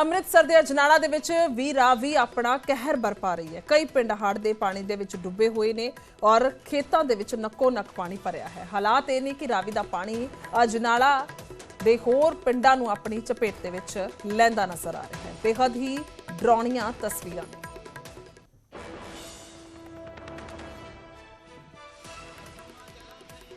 ਅੰਮ੍ਰਿਤਸਰ ਦੇ ਅਜਨਾਲਾ ਦੇ ਵਿੱਚ ਵੀ ਰਾਵੀ ਆਪਣਾ ਕਹਿਰ ਬਰਪਾ ਰਹੀ ਹੈ। ਕਈ ਪਿੰਡ ਹੜ੍ਹ ਦੇ ਪਾਣੀ ਦੇ ਵਿੱਚ ਡੁੱਬੇ ਹੋਏ ਨੇ ਔਰ ਖੇਤਾਂ ਦੇ ਵਿੱਚ ਨੱਕੋ ਨੱਕ ਪਾਣੀ ਭਰਿਆ ਹੈ। ਹਾਲਾਤ ਇਹ ਨੇ ਕਿ ਰਾਵੀ ਦਾ ਪਾਣੀ ਅਜਨਾਲਾ ਦੇ ਹੋਰ ਪਿੰਡਾਂ ਨੂੰ ਆਪਣੀ ਚਪੇਟ ਦੇ ਵਿੱਚ ਲੈਂਦਾ ਨਜ਼ਰ ਆ ਰਿਹਾ ਹੈ। ਬੇਹੱਦ ਹੀ ਡਰਾਉਣੀਆਂ ਤਸਵੀਰਾਂ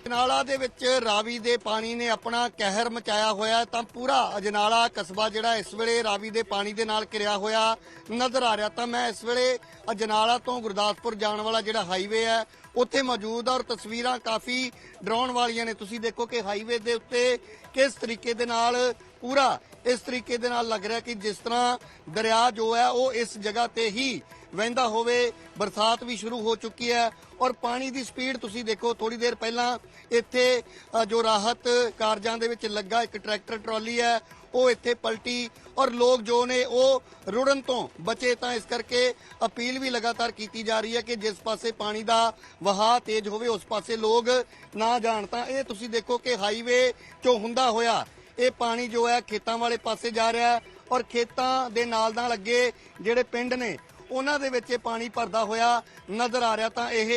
ਅਜਨਾਲਾ ਦੇ ਵਿੱਚ ਰਾਵੀ ਦੇ ਪਾਣੀ ਨੇ ਆਪਣਾ ਕਹਿਰ ਮਚਾਇਆ ਹੋਇਆ ਤਾਂ ਪੂਰਾ ਅਜਨਾਲਾ ਕਸਬਾ ਜਿਹੜਾ ਇਸ ਵੇਲੇ ਰਾਵੀ ਦੇ ਪਾਣੀ ਦੇ ਨਾਲ ਘਿਰਿਆ ਹੋਇਆ ਨਜ਼ਰ ਆ ਰਿਹਾ। ਤਾਂ ਮੈਂ ਇਸ ਵੇਲੇ ਅਜਨਾਲਾ ਤੋਂ ਗੁਰਦਾਸਪੁਰ ਜਾਣ ਵਾਲਾ ਜਿਹੜਾ ਹਾਈਵੇ ਹੈ, ਉੱਥੇ ਮੌਜੂਦ ਆ ਔਰ ਤਸਵੀਰਾਂ ਕਾਫੀ ਡਰਾਉਣ ਵਾਲੀਆਂ ਨੇ। ਤੁਸੀਂ ਦੇਖੋ ਕਿ ਹਾਈਵੇ ਦੇ ਉੱਤੇ ਕਿਸ ਤਰੀਕੇ ਦੇ ਨਾਲ ਪੂਰਾ ਇਸ ਤਰੀਕੇ ਦੇ ਨਾਲ ਲੱਗ ਰਿਹਾ ਕਿ ਜਿਸ ਤਰ੍ਹਾਂ ਦਰਿਆ ਜੋ ਹੈ, ਉਹ ਇਸ ਜਗ੍ਹਾ ਤੇ ਹੀ ਵਹਿੰਦਾ ਹੋਵੇ, ਬਰਸਾਤ ਵੀ ਸ਼ੁਰੂ ਹੋ ਚੁੱਕੀ ਹੈ ਔਰ ਪਾਣੀ ਦੀ ਸਪੀਡ ਤੁਸੀਂ ਦੇਖੋ ਥੋੜੀ ਦੇਰ ਪਹਿਲਾਂ ਇੱਥੇ ਜੋ ਰਾਹਤ ਕਾਰਜਾਂ ਦੇ ਵਿੱਚ ਲੱਗਾ ਇੱਕ ਟਰੈਕਟਰ ਟਰਾਲੀ ਹੈ, ਉਹ ਇੱਥੇ ਪਲਟੀ ਔਰ ਲੋਕ ਜੋ ਨੇ ਉਹ ਰੁੜਨ ਤੋਂ ਬਚੇ ਤਾਂ ਇਸ ਕਰਕੇ ਅਪੀਲ ਵੀ ਲਗਾਤਾਰ ਕੀਤੀ ਜਾ ਰਹੀ ਹੈ ਕਿ ਜਿਸ ਪਾਸੇ ਪਾਣੀ ਦਾ ਵਹਾਅ ਤੇਜ਼ ਹੋਵੇ, ਉਸ ਪਾਸੇ ਲੋਕ ਨਾ ਜਾਣ। ਤਾਂ ਇਹ ਤੁਸੀਂ ਦੇਖੋ ਕਿ ਹਾਈਵੇ ਚੋਂ ਹੁੰਦਾ ਹੋਇਆ, ਇਹ ਪਾਣੀ ਜੋ ਹੈ ਖੇਤਾਂ ਵਾਲੇ ਪਾਸੇ ਜਾ ਰਿਹਾ ਔਰ ਖੇਤਾਂ ਦੇ ਨਾਲ ਨਾਲ ਅੱਗੇ ਜਿਹੜੇ ਪਿੰਡ ਨੇ ਉਹਨਾਂ ਦੇ ਵਿੱਚ ਇਹ ਪਾਣੀ ਭਰਦਾ ਹੋਇਆ ਨਜ਼ਰ ਆ ਰਿਹਾ ਤਾਂ ਇਹ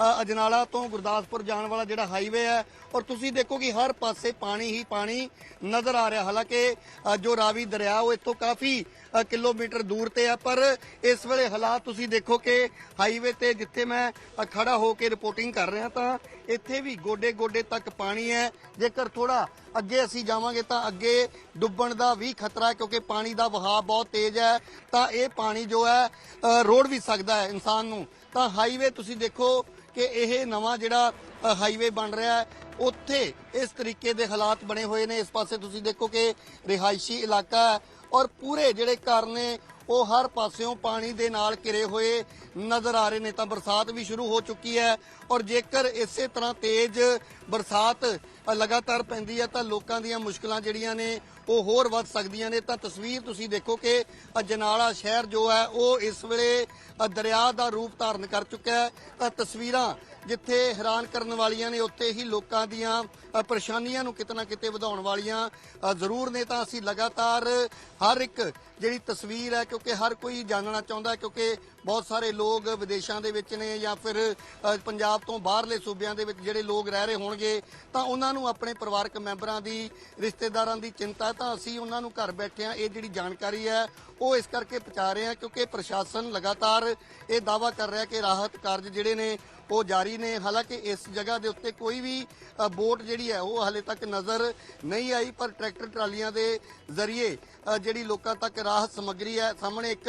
ਅ, ਅਜਨਾਲਾ ਤੋਂ ਗੁਰਦਾਸਪੁਰ ਜਾਣ ਵਾਲਾ ਜਿਹੜਾ ਹਾਈਵੇ ਹੈ ਔਰ ਤੁਸੀਂ ਦੇਖੋ ਕਿ ਹਰ ਪਾਸੇ ਪਾਣੀ ਹੀ ਪਾਣੀ ਨਜ਼ਰ ਆ ਰਿਹਾ। ਹਾਲਾਂਕਿ ਅ, ਜੋ ਰਾਵੀ ਦਰਿਆ ਉਹ ਇੱਥੋਂ ਕਾਫੀ ਅ, ਕਿਲੋਮੀਟਰ ਦੂਰ ਤੇ ਹੈ ਪਰ ਇਸ ਵੇਲੇ ਹਾਲਾਤ ਤੁਸੀਂ ਦੇਖੋ ਕਿ ਹਾਈਵੇ ਤੇ ਜਿੱਥੇ ਮੈਂ ਅ, ਖੜਾ ਹੋ ਕੇ ਰਿਪੋਰਟਿੰਗ ਕਰ ਰਿਹਾ ਤਾਂ ਇੱਥੇ ਵੀ ਗੋਡੇ ਗੋਡੇ ਤੱਕ ਪਾਣੀ ਹੈ। ਜੇਕਰ ਥੋੜਾ ਅੱਗੇ ਅਸੀਂ ਜਾਵਾਂਗੇ ਤਾਂ ਅੱਗੇ ਡੁੱਬਣ ਦਾ ਵੀ ਖਤਰਾ ਹੈ, ਕਿਉਂਕਿ ਪਾਣੀ ਦਾ ਵਹਾਅ ਬਹੁਤ ਤੇਜ਼ ਹੈ। ਤਾਂ ਇਹ ਪਾਣੀ ਜੋ ਹੈ ਰੋੜ ਵੀ ਸਕਦਾ ਹੈ ਇਨਸਾਨ ਨੂੰ। ਤਾਂ ਹਾਈਵੇ ਤੁਸੀਂ ਦੇਖੋ ਕਿ ਇਹ ਨਵਾਂ ਜਿਹੜਾ ਹਾਈਵੇ ਬਣ ਰਿਹਾ ਹੈ, ਉੱਥੇ ਇਸ ਤਰੀਕੇ ਦੇ ਹਾਲਾਤ ਬਣੇ ਹੋਏ ਨੇ। ਇਸ ਪਾਸੇ ਤੁਸੀਂ ਦੇਖੋ ਕਿ ਰਿਹਾਇਸ਼ੀ ਇਲਾਕਾ ਹੈ ਔਰ ਪੂਰੇ ਜਿਹੜੇ ਘਰ ਨੇ ਉਹ ਹਰ ਪਾਸਿਓਂ ਪਾਣੀ ਦੇ ਨਾਲ ਘਿਰੇ ਹੋਏ ਨਜ਼ਰ ਆ ਰਹੇ ਨੇ ਤਾਂ ਬਰਸਾਤ ਵੀ ਸ਼ੁਰੂ ਹੋ ਚੁੱਕੀ ਹੈ ਔਰ ਜੇਕਰ ਇਸੇ ਤਰ੍ਹਾਂ ਤੇਜ਼ ਬਰਸਾਤ ਲਗਾਤਾਰ ਪੈਂਦੀ ਹੈ ਤਾਂ ਲੋਕਾਂ ਦੀਆਂ ਮੁਸ਼ਕਲਾਂ ਜਿਹੜੀਆਂ ਨੇ ਉਹ ਹੋਰ ਵੱਧ ਸਕਦੀਆਂ ਨੇ। ਤਾਂ ਤਸਵੀਰ ਤੁਸੀਂ ਦੇਖੋ ਕਿ ਅਜਨਾਲਾ ਸ਼ਹਿਰ ਜੋ ਹੈ, ਉਹ ਇਸ ਵੇਲੇ ਦਰਿਆ ਦਾ ਰੂਪ ਧਾਰਨ ਕਰ ਚੁੱਕਾ ਹੈ। ਤਾਂ ਤਸਵੀਰਾਂ ਜਿੱਥੇ ਹੈਰਾਨ ਕਰਨ ਵਾਲੀਆਂ ਨੇ, ਉੱਥੇ ਹੀ ਲੋਕਾਂ ਦੀਆਂ ਪਰੇਸ਼ਾਨੀਆਂ ਨੂੰ ਕਿਤੇ ਨਾ ਕਿਤੇ ਵਧਾਉਣ ਵਾਲੀਆਂ ਜ਼ਰੂਰ ਨੇ। ਤਾਂ ਅਸੀਂ ਲਗਾਤਾਰ ਹਰ ਇੱਕ ਜਿਹੜੀ ਤਸਵੀਰ ਹੈ, ਕਿਉਂਕਿ ਹਰ ਕੋਈ ਜਾਣਨਾ ਚਾਹੁੰਦਾ ਕਿਉਂਕਿ ਬਹੁਤ ਸਾਰੇ ਲੋਕ ਵਿਦੇਸ਼ਾਂ ਦੇ ਵਿੱਚ ਨੇ ਜਾਂ ਫਿਰ ਪੰਜਾਬ ਤੋਂ ਬਾਹਰਲੇ ਸੂਬਿਆਂ ਦੇ ਵਿੱਚ ਜਿਹੜੇ ਲੋਕ ਰਹਿ ਰਹੇ ਹੋਣਗੇ, ਤਾਂ ਉਹਨਾਂ ਨੂੰ ਆਪਣੇ ਪਰਿਵਾਰਕ ਮੈਂਬਰਾਂ ਦੀ, ਰਿਸ਼ਤੇਦਾਰਾਂ ਦੀ ਚਿੰਤਾ ਤਾਂ ਅਸੀਂ ਉਹਨਾਂ ਨੂੰ ਘਰ ਬੈਠਿਆਂ ਇਹ ਜਿਹੜੀ ਜਾਣਕਾਰੀ ਹੈ, ਉਹ ਇਸ ਕਰਕੇ ਪਹੁੰਚਾ ਰਹੇ ਹਾਂ ਕਿਉਂਕਿ ਪ੍ਰਸ਼ਾਸਨ ਲਗਾਤਾਰ ਇਹ ਦਾਵਾ ਕਰ ਰਿਹਾ ਕਿ ਰਾਹਤ ਕਾਰਜ ਜਿਹੜੇ ਨੇ, ਉਹ ਜਾਰੀ ਨੇ। ਹਾਲਾਂਕਿ ਇਸ ਜਗ੍ਹਾ ਦੇ ਉੱਤੇ ਕੋਈ ਵੀ ਬੋਟ ਜਿਹੜੀ ਹੈ, ਉਹ ਹਲੇ ਤੱਕ ਨਜ਼ਰ ਨਹੀਂ ਆਈ, ਪਰ ਟਰੈਕਟਰ ਟਰਾਲੀਆਂ ਦੇ ਜ਼ਰੀਏ ਜਿਹੜੀ ਲੋਕਾਂ ਤੱਕ ਰਾਹਤ ਸਮੱਗਰੀ ਹੈ, ਸਾਹਮਣੇ ਇੱਕ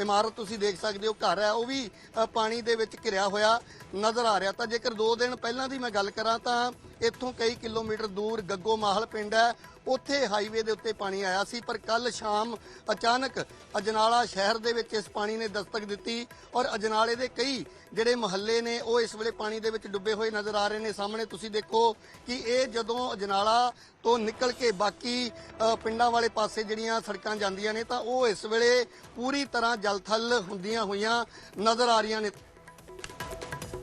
ਇਮਾਰਤ ਤੁਸੀਂ ਦੇਖ ਸਕਦੇ ਹੋ, ਘਰ ਹੈ, ਉਹ ਵੀ ਪਾਣੀ ਦੇ ਵਿੱਚ ਘਿਰਿਆ ਹੋਇਆ ਨਜ਼ਰ ਆ ਰਿਹਾ। ਤਾਂ ਜੇਕਰ 2 ਦਿਨ ਪਹਿਲਾਂ ਦੀ ਮੈਂ ਗੱਲ ਕਰਾਂ ਤਾਂ ਇੱਥੋਂ ਕਈ ਕਿਲੋਮੀਟਰ ਦੂਰ ਗੱਗੋ ਮਾਹਲ ਪਿੰਡ ਹੈ। ਉੱਥੇ ਹਾਈਵੇ ਦੇ ਉੱਤੇ ਪਾਣੀ ਆਇਆ ਸੀ, ਪਰ ਕੱਲ ਸ਼ਾਮ ਅਚਾਨਕ ਅਜਨਾਲਾ ਸ਼ਹਿਰ ਦੇ ਵਿੱਚ ਇਸ ਪਾਣੀ ਨੇ ਦਸਤਕ ਦਿੱਤੀ ਔਰ ਅਜਨਾਲੇ ਦੇ ਕਈ ਜਿਹੜੇ ਮੁਹੱਲੇ ਨੇ, ਉਹ ਇਸ ਵੇਲੇ ਪਾਣੀ ਦੇ ਵਿੱਚ ਡੁੱਬੇ ਹੋਏ ਨਜ਼ਰ ਆ ਰਹੇ ਨੇ। ਸਾਹਮਣੇ ਤੁਸੀਂ ਦੇਖੋ ਕਿ ਇਹ ਜਦੋਂ ਅਜਨਾਲਾ ਤੋਂ ਨਿਕਲ ਕੇ ਬਾਕੀ ਪਿੰਡਾਂ ਵਾਲੇ ਪਾਸੇ ਜਿਹੜੀਆਂ ਸੜਕਾਂ ਜਾਂਦੀਆਂ ਨੇ, ਤਾਂ ਉਹ ਇਸ ਵੇਲੇ ਪੂਰੀ ਤਰ੍ਹਾਂ ਜਲਥਲ ਹੁੰਦੀਆਂ ਹੋਈਆਂ ਨਜ਼ਰ ਆ ਰਹੀਆਂ ਨੇ।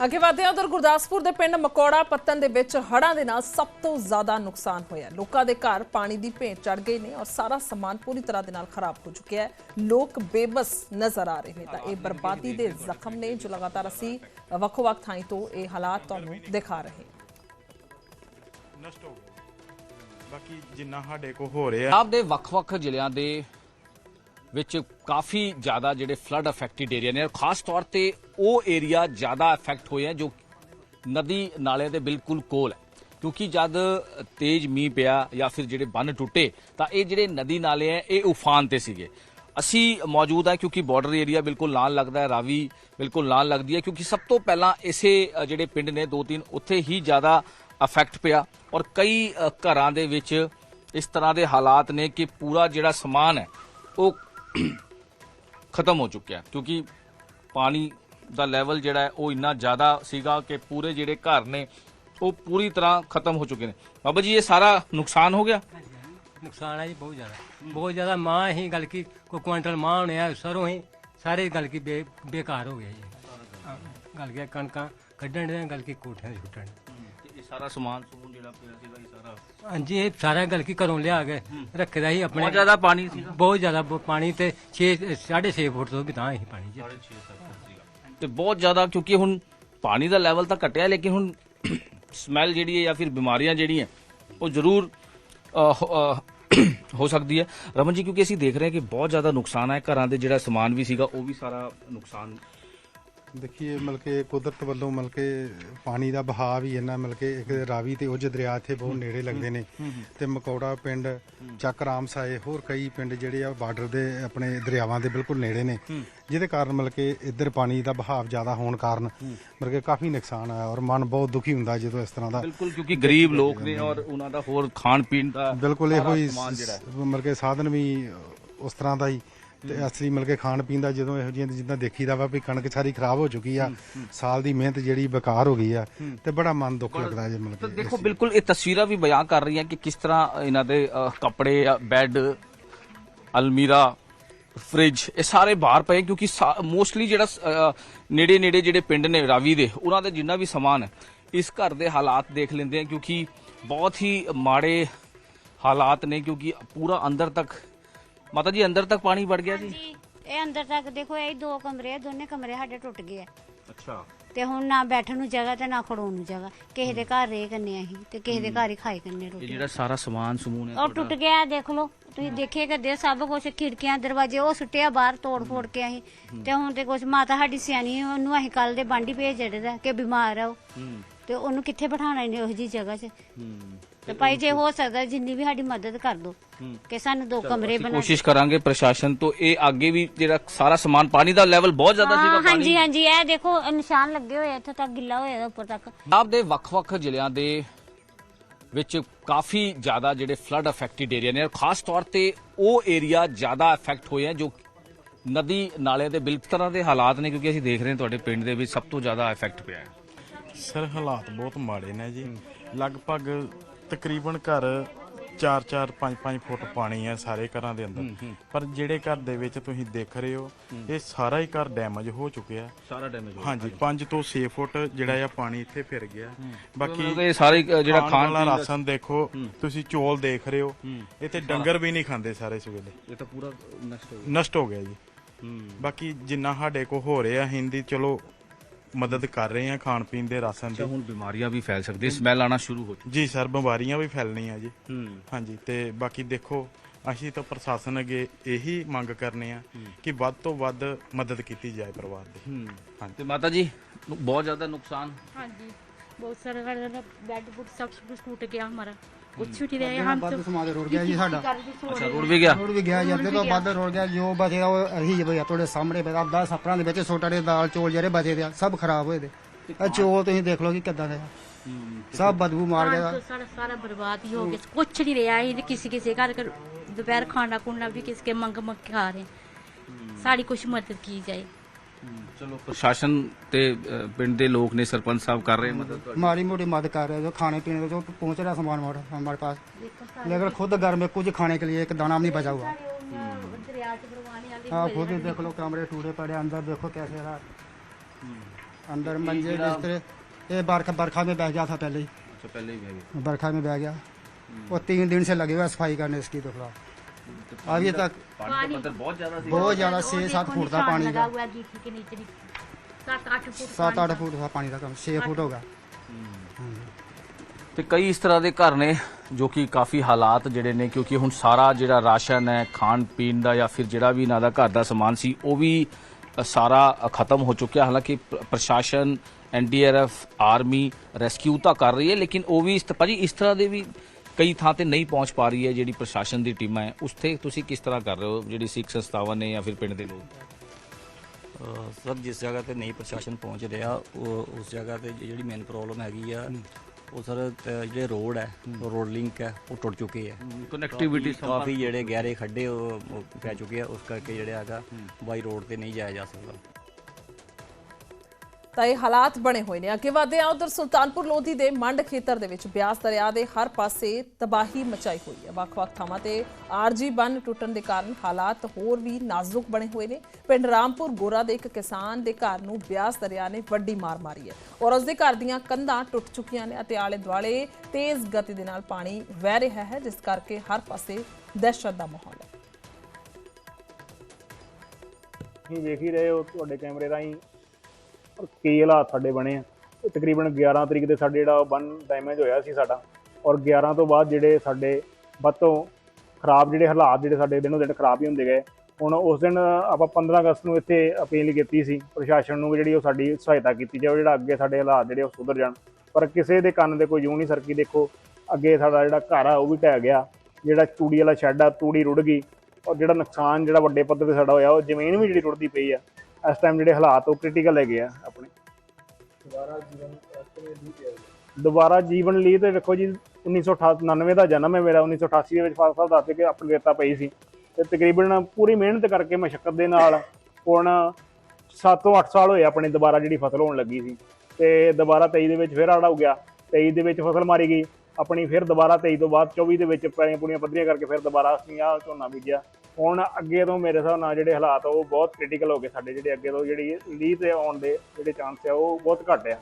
ਅੱਗੇ ਵਧਦੇ ਹਾਂ ਉਧਰ ਗੁਰਦਾਸਪੁਰ ਦੇ ਪਿੰਡ ਮਕੌੜਾ ਪੱਤਨ ਦੇ ਵਿੱਚ ਹੜ੍ਹਾਂ ਦੇ ਨਾਲ ਸਭ ਤੋਂ ਜ਼ਿਆਦਾ ਨੁਕਸਾਨ ਹੋਇਆ। ਲੋਕਾਂ ਦੇ ਘਰ ਪਾਣੀ ਦੀ ਭੇਂਟ ਚੜ ਗਈ ਨੇ ਔਰ ਸਾਰਾ ਸਮਾਨ ਪੂਰੀ ਤਰ੍ਹਾਂ ਦੇ ਨਾਲ ਖਰਾਬ ਹੋ ਚੁੱਕਿਆ ਹੈ। ਲੋਕ ਬੇਬਸ ਨਜ਼ਰ ਆ ਰਹੇ ਨੇ ਤਾਂ ਇਹ ਬਰਬਾਦੀ ਦੇ ਜ਼ਖਮ ਨੇ ਜੋ ਲਗਾਤਾਰ ਅਸੀਂ ਵੱਖੋ-ਵੱਖ ਥਾਈਂ ਤੋਂ ਇਹ ਹਾਲਾਤ ਤੁਹਾਨੂੰ ਦਿਖਾ ਰਹੇ ਹਾਂ। ਨਸ਼ਟ ਹੋ ਗਿਆ ਬਾਕੀ ਜਿੰਨਾ ਸਾਡੇ ਕੋ ਹੋ ਰਿਹਾ ਪੰਜਾਬ ਦੇ ਵੱਖ-ਵੱਖ ਜ਼ਿਲ੍ਹਿਆਂ ਦੇ ਵਿੱਚ ਕਾਫੀ ਜ਼ਿਆਦਾ ਜਿਹੜੇ ਫਲੱਡ ਅਫੈਕਟਡ ਏਰੀਆ ਨੇ ਔਰ ਖਾਸ ਤੌਰ ਤੇ ਉਹ ਏਰੀਆ ਜ਼ਿਆਦਾ ਅਫੈਕਟ ਹੋਏ ਆ ਜੋ ਨਦੀ ਨਾਲੇ ਦੇ ਬਿਲਕੁਲ ਕੋਲ ਹੈ। ਕਿਉਂਕਿ ਜਦ ਤੇਜ਼ ਮੀਂਹ ਪਿਆ ਜਾਂ ਫਿਰ ਜਿਹੜੇ ਬੰਨ ਟੁੱਟੇ, ਤਾਂ ਇਹ ਜਿਹੜੇ ਨਦੀ ਨਾਲੇ ਹੈ, ਇਹ ਉਫਾਨ ਤੇ ਸੀਗੇ। ਅਸੀਂ ਮੌਜੂਦ ਹਾਂ ਕਿਉਂਕਿ ਬਾਰਡਰ ਏਰੀਆ ਬਿਲਕੁਲ ਨਾਲ ਲੱਗਦਾ ਹੈ, ਰਾਵੀ ਬਿਲਕੁਲ ਨਾਲ ਲੱਗਦੀ ਹੈ, ਕਿਉਂਕਿ ਸਭ ਤੋਂ ਪਹਿਲਾਂ ਇਸੇ ਜਿਹੜੇ ਪਿੰਡ ਨੇ ਦੋ ਤਿੰਨ ਉੱਥੇ ਹੀ ਜ਼ਿਆਦਾ ਅਫੈਕਟ ਪਿਆ। ਔਰ ਕਈ ਘਰਾਂ ਦੇ ਵਿੱਚ ਇਸ ਤਰ੍ਹਾਂ ਦੇ ਹਾਲਾਤ ਨੇ ਕਿ ਪੂਰਾ ਜਿਹੜਾ ਸਮਾਨ ਹੈ, ਉਹ ਖਤਮ ਹੋ ਚੁੱਕਿਆ ਕਿਉਂਕਿ ਪਾਣੀ ਦਾ ਲੈਵਲ ਜਿਹੜਾ ਹੈ ਉਹ ਇੰਨਾ ਜ਼ਿਆਦਾ ਸੀਗਾ ਕਿ ਪੂਰੇ ਜਿਹੜੇ ਘਰ ਨੇ ਉਹ ਪੂਰੀ ਤਰ੍ਹਾਂ ਖਤਮ ਹੋ ਚੁੱਕੇ ਨੇ। ਬਾਬਾ ਜੀ ਇਹ ਸਾਰਾ ਨੁਕਸਾਨ ਹੋ ਗਿਆ? ਨੁਕਸਾਨ ਹੈ ਜੀ ਬਹੁਤ ਜ਼ਿਆਦਾ। ਬਹੁਤ ਜ਼ਿਆਦਾ ਮਾਂ ਹੀ ਗੱਲ ਕੀ ਕੋਈ ਕੁਆਂਟਲ ਮਾਂ ਹੋਣੇ ਆ ਸਰੋਂ ਹੀ ਸਾਰੇ ਗੱਲ ਕੀ ਬੇ- ਬੇਕਾਰ ਹੋ ਗਿਆ ਜੀ। ਗੱਲ ਕੀ ਕਣਕਾਂ ਕੱਢਣ ਦੇ ਗੱਲ ਕੀ ਕੋਠਿਆਂ ਦੇ ਛੁੱਟਣ ਇਹ ਸਾਰਾ ਸਮਾਨ ਪਿਆ ਸੀਗਾ ਸਾਰਾ। ਹਾਂਜੀ ਇਹ ਸਾਰਾ ਗੱਲ ਕੀ ਘਰੋਂ ਲਿਆ ਕੇ ਰੱਖਦਾ ਸੀ ਆਪਣੇ ਬਹੁਤ ਜ਼ਿਆਦਾ ਪਾਣੀ ਸੀਗਾ। ਬਹੁਤ ਜ਼ਿਆਦਾ ਬ- ਪਾਣੀ ਤੇ 6 6.5 ਫੁੱਟ ਤੋਂ ਵੀ ਤਾਂ ਹੀ ਪਾਣੀ ਜੀ ਤੇ ਬਹੁਤ ਜ਼ਿਆਦਾ ਕਿਉਂਕਿ ਹੁਣ ਪਾਣੀ ਦਾ ਲੈਵਲ ਤਾਂ ਘਟਿਆ ਲੇਕਿਨ ਹੁਣ ਸਮੈਲ ਜਿਹੜੀ ਹੈ ਜਾਂ ਫਿਰ ਬਿਮਾਰੀਆਂ ਜਿਹੜੀਆਂ ਉਹ ਜ਼ਰੂਰ ਅ, ਹੋ- ਅ, ਹੋ ਸਕਦੀ ਹੈ। ਰਮਨ ਜੀ ਕਿਉਂਕਿ ਅਸੀਂ ਦੇਖ ਰਹੇ ਹਾਂ ਕਿ ਬਹੁਤ ਜ਼ਿਆਦਾ ਨੁਕਸਾਨ ਹੈ ਘਰਾਂ ਦੇ ਜਿਹੜਾ ਸਮਾਨ ਵੀ ਸੀਗਾ ਉਹ ਵੀ ਸਾਰਾ ਨੁਕਸਾਨ ਦੇਖੀਏ ਮਤਲਬ ਕਿ ਕੁਦਰਤ ਵੱਲੋਂ ਮਤਲਬ ਕਿ ਪਾਣੀ ਦਾ ਬਹਾਅ ਵੀ ਇੰਨਾ ਮਤਲਬ ਕਿ ਇੱਕ ਰਾਵੀ ਤੇ ਉਜ ਦਰਿਆ ਇੱਥੇ ਬਹੁਤ ਨੇੜੇ ਲੱਗਦੇ ਨੇ। ਤੇ ਮਕੌੜਾ ਪਿੰਡ ਚੱਕ ਰਾਮ ਸਾਏ ਹੋਰ ਕਈ ਪਿੰਡ ਜਿਹੜੇ ਆ ਬਾਰਡਰ ਦੇ ਆਪਣੇ ਦਰਿਆਵਾਂ ਦੇ ਬਿਲਕੁਲ ਨੇੜੇ ਨੇ। ਜਿਹਦੇ ਕਾਰਨ ਮਤਲਬ ਕਿ ਇੱਧਰ ਪਾਣੀ ਦਾ ਬਹਾਅ ਜ਼ਿਆਦਾ ਹੋਣ ਕਾਰਨ ਮਤਲਬ ਕਿ ਕਾਫੀ ਨੁਕਸਾਨ ਆਇਆ ਔਰ ਮਨ ਬਹੁਤ ਦੁਖੀ ਹੁੰਦਾ ਜਦੋਂ ਇਸ ਤਰ੍ਹਾਂ ਦਾ ਬਿਲਕੁਲ ਕਿਉਂਕਿ ਗਰੀਬ ਲੋਕ ਨੇ ਔਰ ਉਹਨਾਂ ਦਾ ਹੋਰ ਖਾਣ ਪੀਣ ਦਾ ਬਿਲਕੁਲ ਇਹੋ ਹੀ ਸਮਾਨ ਜਿਹੜਾ ਹੈ। ਮਤਲਬ ਕਿ ਸਾਧਨ ਵੀ ਉਸ ਤਰ੍ਹਾਂ ਦਾ ਹੀ ਤੇ ਅਸਲੀ ਮਤਲਬ ਕਿ ਖਾਣ ਪੀਣ ਦਾ ਜਦੋਂ ਇਹੋ ਜਿਹੀਆਂ ਜਿੱਦਾਂ ਦੇਖੀਦਾ ਵਾ ਵੀ ਕਣਕ ਸਾਰੀ ਖਰਾਬ ਹੋ ਚੁੱਕੀ ਆ ਸਾਲ ਦੀ ਮਿਹਨਤ ਜਿਹੜੀ ਬੇਕਾਰ ਹੋ ਗਈ ਆ ਤੇ ਬੜਾ ਮਨ ਦੁੱਖ ਲੱਗਦਾ ਜੇ ਤਾਂ ਕਿ ਦੇਖੋ ਬਿਲਕੁਲ ਇਹ ਤਸਵੀਰਾਂ ਵੀ ਬਿਆਨ ਕਰ ਰਹੀਆਂ ਕਿ ਕਿਸ ਤਰ੍ਹਾਂ ਇਹਨਾਂ ਦੇ ਕੱਪੜੇ ਬੈੱਡ ਅਲਮੀਰਾ ਫ੍ਰਿਜ ਇਹ ਸਾਰੇ ਬਾਹਰ ਪਏ ਕਿਉਂਕਿ ਮੋਸਟਲੀ ਜਿਹੜਾ ਨੇੜੇ ਨੇੜੇ ਜਿਹੜੇ ਪਿੰਡ ਨੇ ਰਾਵੀ ਦੇ ਉਹਨਾਂ ਦੇ ਜਿੰਨਾ ਵੀ ਸਮਾਨ ਹੈ ਇਸ ਘਰ ਦੇ ਹਾਲਾਤ ਦੇਖ ਲੈਂਦੇ ਆ ਕਿਉਂਕਿ ਬਹੁਤ ਹੀ ਮਾੜੇ ਹਾਲਾਤ ਨੇ ਕਿਉਂਕਿ ਪੂਰਾ ਅੰਦਰ ਤੱਕ ਮਾਤਾ ਜੀ ਅੰਦਰ ਤੱਕ ਪਾਣੀ ਵੜ ਗਿਆ ਜੀ? ਇਹ ਅੰਦਰ ਤੱਕ ਦੇਖੋ ਇਹ ਦੋ ਕਮਰੇ ਆ ਦੋਨੇ ਕਮਰੇ ਸਾਡੇ ਟੁੱਟ ਗਏ ਆ। ਅੱਛਾ। ਤੇ ਹੁਣ ਨਾ ਬੈਠਣ ਨੂੰ ਜਗ੍ਹਾ ਤੇ ਨਾ ਖੜੋਣ ਨੂੰ ਜਗ੍ਹਾ। ਕਿਸੇ ਦੇ ਘਰ ਰੇ ਕਰਨੇ ਅਸੀਂ ਤੇ ਕਿਸੇ ਦੇ ਘਰ ਹੀ ਖਾਏ ਇਹ ਰੋਟੀ। ਜਿਹੜਾ ਸਾਰਾ ਸਮਾਨ ਸਮੂਨ ਹੈ ਉਹ ਟੁੱਟ ਗਿਆ ਦੇਖ ਲਓ। ਤੁਸੀਂ ਦੇਖੇ ਕਰਦੇ ਸਭ ਕੁਝ ਖਿੜਕੀਆਂ ਦਰਵਾਜ਼ੇ ਉਹ ਸੁੱਟਿਆ ਬਾਹਰ ਤੋੜ ਫੋੜ ਕੇ ਅਸੀਂ। ਤੇ ਹੁਣ ਤੇ ਕੁਝ ਮਾਤਾ ਸਾਡੀ ਸਿਆਣੀ ਆ, ਉਹਨੂੰ ਅਸੀਂ ਕੱਲ ਦੇ ਬਾਂਡੀ ਭੇਜ ਜਿਹੜਾ ਕਿ ਬਿਮਾਰ ਆ ਉਹ ਤੇ ਉਹਨੂੰ ਕਿੱਥੇ ਬਿਠਾਣਾ ਇਹਨੇ ਉਹੋ ਜੀ ਜਗ੍ਹਾ 'ਚ? ਤੇ ਭਾਈ ਜੇ ਹੋ ਸਕਦਾ ਜਿੰਨੀ ਵੀ ਸਾਡੀ ਮਦਦ ਕਰ ਦੋ ਕਿ ਸਾਨੂੰ ਦੋ ਕਮਰੇ ਬਣਾ ਕੋਸ਼ਿਸ਼ ਕਰਾਂਗੇ ਪ੍ਰਸ਼ਾਸਨ ਤੋਂ ਇਹ ਅੱਗੇ ਵੀ ਜਿਹੜਾ ਸਾਰਾ ਸਮਾਨ ਪਾਣੀ ਦਾ ਲੈਵਲ ਬਹੁਤ ਜ਼ਿਆਦਾ ਸੀਗਾ ਪਾਣੀ ਹਾਂਜੀ ਹਾਂਜੀ ਇਹ ਦੇਖੋ ਨਿਸ਼ਾਨ ਲੱਗੇ ਹੋਏ ਇੱਥੇ ਤੱਕ ਗਿੱਲਾ ਹੋਇਆ ਉੱਪਰ ਤੱਕ। ਪੰਜਾਬ ਦੇ ਵੱਖ-ਵੱਖ ਜ਼ਿਲ੍ਹਿਆਂ ਦੇ ਵਿੱਚ ਕਾਫੀ ਜ਼ਿਆਦਾ ਜਿਹੜੇ ਫਲੱਡ ਅਫੈਕਟਡ ਏਰੀਆ ਨੇ ਔਰ ਖਾਸ ਤੌਰ ਤੇ ਉਹ ਏਰੀਆ ਜ਼ਿਆਦਾ ਅਫੈਕਟ ਹੋਏ ਆ ਜੋ ਨਦੀ ਨਾਲੇ ਦੇ ਬਿਲਕੁਲ ਤਰ੍ਹਾਂ ਦੇ ਹਾਲਾਤ ਨੇ ਕਿਉਂਕਿ ਅਸੀਂ ਦੇਖ ਰਹੇ ਹਾਂ ਤੁਹਾਡੇ ਪਿੰਡ ਦੇ ਵਿੱਚ ਸਭ ਤੋਂ ਜ਼ਿਆਦਾ ਇਫੈਕਟ ਪਿਆ ਹੈ। ਸਰ ਹਾਲਾਤ ਬਹੁਤ ਮਾੜੇ ਨੇ ਜੀ। ਲਗਭਗ ਤਕਰੀਬਨ ਘਰ 4-4 5-5 ਫੁੱਟ ਪਾਣੀ ਹੈ ਸਾਰੇ ਘਰਾਂ ਦੇ ਅੰਦਰ। ਪਰ ਜਿਹੜੇ ਘਰ ਦੇ ਵਿੱਚ ਤੁਸੀਂ ਦੇਖ ਰਹੇ ਹੋ ਇਹ ਸਾਰਾ ਹੀ ਘਰ ਡੈਮੇਜ ਹੋ ਚੁੱਕਿਆ ਸਾਰਾ ਡੈਮੇਜ ਹਾਂਜੀ 5 ਤੋਂ 6 ਫੁੱਟ ਜਿਹੜਾ ਆ ਪਾਣੀ ਇੱਥੇ ਫਿਰ ਗਿਆ। ਬਾਕੀ ਇਹ ਸਾਰੇ ਜਿਹੜਾ ਖਾਣ ਵਾਲਾ ਰਾਸ਼ਨ ਦੇਖੋ ਤੁਸੀਂ ਚੋਲ ਦੇਖ ਰਹੇ ਹੋ। ਇੱਥੇ ਡੰਗਰ ਵੀ ਨਹੀਂ ਖਾਂਦੇ ਸਾਰੇ ਸਵੇਲੇ ਇਹ ਤਾਂ ਪੂਰਾ ਨਸ਼ਟ ਹੋ ਨਸ਼ਟ ਹੋ ਗਿਆ ਜੀ। ਬਾਕੀ ਜਿੰਨਾ ਸਾਡੇ ਕੋ ਹੋ ਰਿਹਾ ਹਿੰਦੀ ਚਲੋ ਮਦਦ ਕਰ ਰਹੇ ਆ ਖਾਣ ਪੀਣ ਦੇ ਰਾਸ਼ਨ ਗਿਆ ਦੀ ਹੁਣ ਬਿਮਾਰੀਆਂ ਵੀ ਫੈਲ ਸਕਦੀ ਸਮੈਲ ਆਣਾ ਸ਼ੁਰੂ ਹੋ ਜੀ ਸਰ ਬਿਮਾਰੀਆਂ ਵੀ ਫੈਲਣੀਆਂ ਜੀ ਚੁੱਕੀ ਹਾਂਜੀ ਤੇ ਬਾਕੀ ਦੇਖੋ ਅਸੀਂ ਤਾਂ ਪ੍ਰਸ਼ਾਸਨ ਅੱਗੇ ਇਹੀ ਮੰਗ ਕਰਨੇ ਆ ਕਿ ਵੱਧ ਤੋਂ ਵੱਧ ਮਦਦ ਕੀਤੀ ਜਾਏ ਪਰਿਵਾਰ ਦੀ ਹਾਂਜੀ ਤੇ ਮਾਤਾ ਜੀ ਬਹੁਤ ਜ਼ਿਆਦਾ ਨੁਕਸਾਨ ਹਾਂਜੀ बहुत सारा घर वाला बेड बुड सब कुछ टूट गया हमारा ਸਭ ਖਰਾਬ ਹੋਏ ਚੋਲ ਤੁਸੀਂ ਦੇਖ ਸਭ ਬਦਬੂ ਮਾਰ ਬਰਬਾਦ ਹੋ ਗਿਆ। ਕੁਛ ਨਹੀਂ ਰਿਹਾ ਦੁਪਹਿਰ ਖਾਣਾ ਖੁਣਾ ਵੀ ਕਿਸੇ ਮੰਗ ਮੰਗ ਰਹੇ। ਸਾਡੀ ਕੁਛ ਮਦਦ ਕੀ ਜਾਏ। ਚਲੋ ਪ੍ਰਸ਼ਾਸਨ ਤੇ ਅ, ਪਿੰਡ ਦੇ ਲੋਕ ਨੇ ਸਰਪੰਚ ਸਾਹਿਬ ਕਰ ਰਹੇ ਮਦਦ ਤੁਹਾਡੀ मारी मोटी मदद कर रहे हैं जो खाने पीने का जो पहुंच रहा है सामान हमारा हमारे पास लेकिन खुद घर में कुछ खाने के लिए एक दाना भी नहीं बचा हुआ दरिया से भरवाने वाले हाँ खुद ही देख लो कमरे टूटे पड़े अंदर देखो कैसे रहा अंदर मंजे बिस्तर ये बरखा बरखा में बह गया था पहले ही ਅੱਛਾ ਪਹਿਲੇ ਹੀ ਹੈਗੇ बरखा में बह गया वो तीन दिन से लगे हुए हैं सफाई करने इसकी देख लो अभी तक ਪਾਣੀ ਦਾ ਪੱਧਰ ਬਹੁਤ ਜ਼ਿਆਦਾ ਸੀ बहुत ज्यादा छह सात फुट था पानी लगा का हुआ है गीठी के नीचे भी सात आठ फुट सात आठ फुट था पानी का कम छह फुट होगा ਤੇ ਕਈ ਇਸ ਤਰ੍ਹਾਂ ਦੇ ਘਰ ਨੇ ਜੋ ਕਿ ਕਾਫੀ ਹਾਲਾਤ ਜਿਹੜੇ ਨੇ ਕਿਉਂਕਿ ਹੁਣ ਸਾਰਾ ਜਿਹੜਾ ਰਾਸ਼ਨ ਹੈ ਖਾਣ ਪੀਣ ਦਾ ਜਾਂ ਫਿਰ ਜਿਹੜਾ ਵੀ ਇਹਨਾਂ ਦਾ ਘਰ ਦਾ ਸਮਾਨ ਸੀ ਉਹ ਵੀ ਅ, ਸਾਰਾ ਅ, ਖਤਮ ਹੋ ਚੁੱਕਿਆ ਹਾਲਾਂਕਿ ਪ੍ਰ- ਪ੍ਰਸ਼ਾਸਨ ਐਨਡੀਆਰਐਫ ਆਰਮੀ ਰੈਸਕਿਊ ਤਾਂ ਕਰ ਰਹੀ ਹੈ ਲੇਕਿਨ ਉਹ ਵੀ ਇਸ ਤ- ਭਾਜੀ ਇਸ ਤਰ੍ਹਾਂ ਦੇ ਵੀ ਕਈ ਥਾਂ ਤੇ ਨਹੀਂ ਪਹੁੰਚ ਪਾ ਰਹੀ ਹੈ ਜਿਹੜੀ ਪ੍ਰਸ਼ਾਸਨ ਦੀ ਟੀਮਾਂ ਹੈ। ਉਸ ਤੇ ਤੁਸੀਂ ਕਿਸ ਤਰ੍ਹਾਂ ਕਰ ਰਹੇ ਹੋ? ਜਿਹੜੀ ਸਿੱਖ ਸੰਸਥਾਵਾਂ ਨੇ ਜਾਂ ਫਿਰ ਪਿੰਡ ਦੇ ਲੋਕ? ਸਰ ਜਿਸ ਜਗ੍ਹਾ ਤੇ ਨਹੀਂ ਪ੍ਰਸ਼ਾਸਨ ਪਹੁੰਚ ਰਿਹਾ ਉਹ ਉਸ ਜਗ੍ਹਾ ਤੇ ਜਿਹੜੀ ਮੇਨ ਪ੍ਰੋਬਲਮ ਹੈਗੀ ਆ ਉਹ ਸਰ ਜਿਹੜੇ ਰੋਡ ਹੈ ਰੋਡ ਲਿੰਕ ਹੈ ਉਹ ਟੁੱਟ ਚੁੱਕੇ ਹੈ ਕਨੈਕਟੀਵਿਟੀ ਕਾਫੀ ਜਿਹੜੇ ਗਹਿਰੇ ਖੱਡੇ ਉਹ ਉਹ ਪੈ ਚੁੱਕੇ ਆ ਉਸ ਕਰਕੇ ਜਿਹੜੇ ਹੈਗਾ ਬਾਈ ਰੋਡ ਤੇ ਨਹੀਂ ਜਾਇਆ ਜਾ ਸਕਦਾ। ਤਾਂ ਇਹ ਹਾਲਾਤ ਬਣੇ ਹੋਏ ਨੇ। ਅੱਗੇ ਵਧਦੇ ਆ ਉਧਰ ਸੁਲਤਾਨਪੁਰ ਲੋਧੀ ਦੇ ਮੰਡ ਖੇਤਰ ਦੇ ਵਿੱਚ ਬਿਆਸ ਦਰਿਆ ਦੇ ਹਰ ਪਾਸੇ ਤਬਾਹੀ ਮਚਾਈ ਹੋਈ ਹੈ। ਵੱਖ-ਵੱਖ ਥਾਵਾਂ ਤੇ ਆਰਜੀ ਬੰਨ ਟੁੱਟਣ ਦੇ ਕਾਰਨ ਹਾਲਾਤ ਹੋਰ ਵੀ ਨਾਜ਼ੁਕ ਬਣੇ ਹੋਏ ਨੇ। ਪਿੰਡ ਰਾਮਪੁਰ ਗੋਰਾ ਦੇ ਇੱਕ ਕਿਸਾਨ ਦੇ ਘਰ ਨੂੰ ਬਿਆਸ ਦਰਿਆ ਨੇ ਵੱਡੀ ਮਾਰ ਮਾਰੀ ਹੈ ਔਰ ਉਸ ਦੇ ਘਰ ਦੀਆਂ ਕੰਧਾਂ ਟੁੱਟ ਚੁੱਕੀਆਂ ਨੇ ਅਤੇ ਆਲੇ ਦੁਆਲੇ ਤੇਜ਼ ਗਤੀ ਦੇ ਨਾਲ ਪਾਣੀ ਵਹਿ ਰਿਹਾ ਹੈ, ਜਿਸ ਕਰਕੇ ਹਰ ਪਾਸੇ ਦਹਿਸ਼ਤ ਦਾ ਮਾਹੌਲ ਹੈ। ਤੁਸੀਂ ਵੇਖ ਹੀ ਰਹੇ ਹੋ, ਤੁਹਾਡੇ ਕੈਮਰੇ ਰਾਹੀਂ ਔਰ ਕੀ ਹਾਲਾਤ ਸਾਡੇ ਬਣੇ ਆ। ਤਕਰੀਬਨ 11 ਤਰੀਕ ਦੇ ਸਾਡੇ ਜਿਹੜਾ ਬੰਨ ਡੈਮੇਜ ਹੋਇਆ ਸੀ ਸਾਡਾ। ਔਰ 11 ਤੋਂ ਬਾਅਦ ਜਿਹੜੇ ਸਾਡੇ ਵੱਧ ਤੋਂ ਖਰਾਬ ਜਿਹੜੇ ਹਾਲਾਤ ਜਿਹੜੇ ਸਾਡੇ ਦਿਨੋਂ ਦਿਨ ਖਰਾਬ ਹੀ ਹੁੰਦੇ ਗਏ। ਹੁਣ ਉਸ ਦਿਨ ਆਪਾਂ 15 ਅਗਸਤ ਨੂੰ ਇੱਥੇ ਅਪੀਲ ਕੀਤੀ ਸੀ। ਪ੍ਰਸ਼ਾਸਨ ਨੂੰ ਵੀ ਜਿਹੜੀ ਉਹ ਸਾਡੀ ਸਹਾਇਤਾ ਕੀਤੀ ਜਾਵੇ, ਜਿਹੜਾ ਅੱਗੇ ਸਾਡੇ ਹਾਲਾਤ ਜਿਹੜੇ ਉਹ ਸੁਧਰ ਜਾਣ। ਪਰ ਕਿਸੇ ਦੇ ਕੰਨ ਦੇ ਕੋਈ ਜੂ ਨਹੀਂ ਸਰਕੀ। ਦੇਖੋ, ਅੱਗੇ ਸਾਡਾ ਜਿਹੜਾ ਘਰ ਆ, ਉਹ ਵੀ ਢਹਿ ਗਿਆ। ਜਿਹੜਾ ਤੂੜੀ ਵਾਲਾ ਸ਼ੈੱਡ ਆ, ਤੂੜੀ ਰੁੜ ਗਈ। ਔਰ ਜਿਹੜਾ ਨੁਕਸਾਨ ਜਿਹੜਾ ਵੱਡੇ ਪੱਧਰ ਤੇ ਸਾਡਾ ਹੋਇਆ, ਉਹ ਜ਼ਮੀਨ ਵੀ ਜਿਹੜੀ ਰੁੜਦੀ ਪਈ ਆ। ਇਸ ਟਾਈਮ ਜਿਹੜੇ ਹਾਲਾਤ ਉਹ ਕ੍ਰਿਟੀਕਲ ਹੈਗੇ ਆ ਆਪਣੇ। ਦੁਬਾਰਾ ਜੀਵਨ ਲਈ ਤੇ ਵੇਖੋ ਜੀ 1999 ਦਾ ਜਨਮ ਹੈ ਮੇਰਾ 1988 ਦੇ ਵਿੱਚ ਫਾਦਰ ਸਾਹਿਬ ਦੱਸਦੇ ਕਿ ਆਪਣੀ ਰੇਤਾ ਪਈ ਸੀ। ਤੇ ਤਕਰੀਬਨ ਪੂਰੀ ਮਿਹਨਤ ਕਰਕੇ ਮਸ਼ੱਕਤ ਦੇ ਨਾਲ ਹੁਣ 7 ਤੋਂ 8 ਸਾਲ ਹੋਏ ਆਪਣੇ ਦੁਬਾਰਾ ਜਿਹੜੀ ਫਸਲ ਹੋਣ ਲੱਗੀ ਸੀ। ਤੇ ਦੁਬਾਰਾ 23 ਦੇ ਵਿੱਚ ਫਿਰ ਆੜਾ ਹੋ ਗਿਆ। 23 ਦੇ ਵਿੱਚ ਫਸਲ ਮਾਰੀ ਗਈ। ਆਪਣੀ ਫਿਰ ਦੁਬਾਰਾ 23 ਤੋਂ ਬਾਅਦ 24 ਦੇ ਵਿੱਚ ਪੈਲੀਆਂ ਪੂਰੀਆਂ ਪੱਧਰੀਆਂ ਕਰਕੇ ਫਿਰ ਦੁਬਾਰਾ ਅਸੀਂ ਆਹ ਝੋਨਾ ਬੀਜਿਆ। ਹੁਣ ਅੱਗੇ ਤੋਂ ਮੇਰੇ ਹਿਸਾਬ ਨਾਲ ਜਿਹੜੇ ਹਾਲਾਤ ਆ, ਉਹ ਬਹੁਤ ਕ੍ਰਿਟੀਕਲ ਹੋ ਗਏ ਸਾਡੇ ਜਿਹੜੇ ਅੱਗੇ ਤੋਂ, ਜਿਹੜੀ ਲੀਹ ਤੇ ਆਉਣ ਦੇ ਜਿਹੜੇ ਚਾਂਸ ਆ, ਉਹ ਬਹੁਤ ਘੱਟ ਆ।